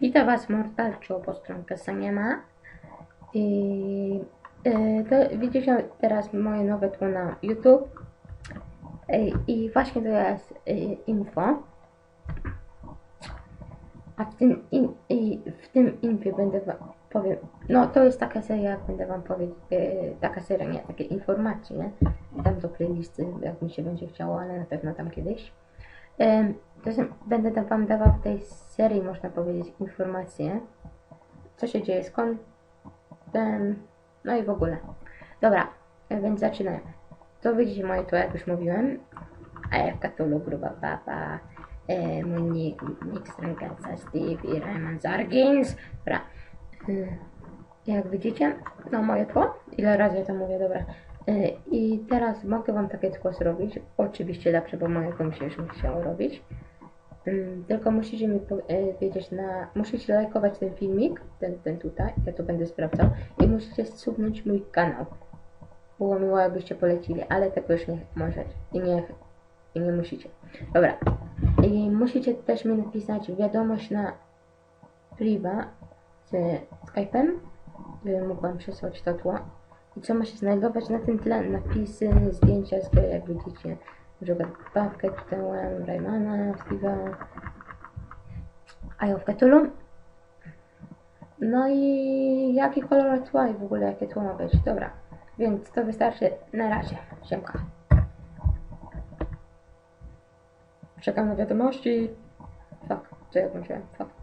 Witam Was Mortalcio po stronkę Saniema. I e, to widzicie teraz moje nowe tło na YouTube. I właśnie to jest e, info. A w tym, in, i w tym będę wam powiem. No to jest taka seria, jak będę wam powiedzieć. E, taka seria, nie, takie informacje, nie? Dam do playlisty, jak mi się będzie chciało, ale na pewno tam kiedyś. Em, To jest, będę tam wam dawał w tej serii, można powiedzieć, informacje, co się dzieje, skąd ten, no i w ogóle. Dobra, e, więc zaczynamy. To widzicie moje to, jak już mówiłem. AFK Tulu, Gruba Papa, e, mój nick, Strękaca, Steve i Raymond Zargins. Dobra. E, jak widzicie, no moje tło. Ile razy ja to mówię, dobra. E, I teraz mogę wam takie tło zrobić. Oczywiście lepsze, bo mi się już nie chciało robić. Mm, Tylko musicie mi po- e, na. Musicie lajkować ten filmik, ten, ten tutaj, ja to będę sprawdzał. I musicie subnąć mój kanał. Było miło, jakbyście polecili, ale tego już nie możecie. I nie, i nie musicie. Dobra. I musicie też mi napisać wiadomość na priwa z Skype'em, żebym mógł wam przesłać to tło. Co ma się znajdować na tym tle? Napisy, zdjęcia gry, jak widzicie. Na przykład Pawkę, czytałem Raymana, Steve'a, Eye Cthulhu. No i jaki kolor tła i w ogóle jakie tło ma być. Dobra, więc to wystarczy. Na razie. Siemka. Czekam na wiadomości. Fuck, co ja włączyłem? Fuck.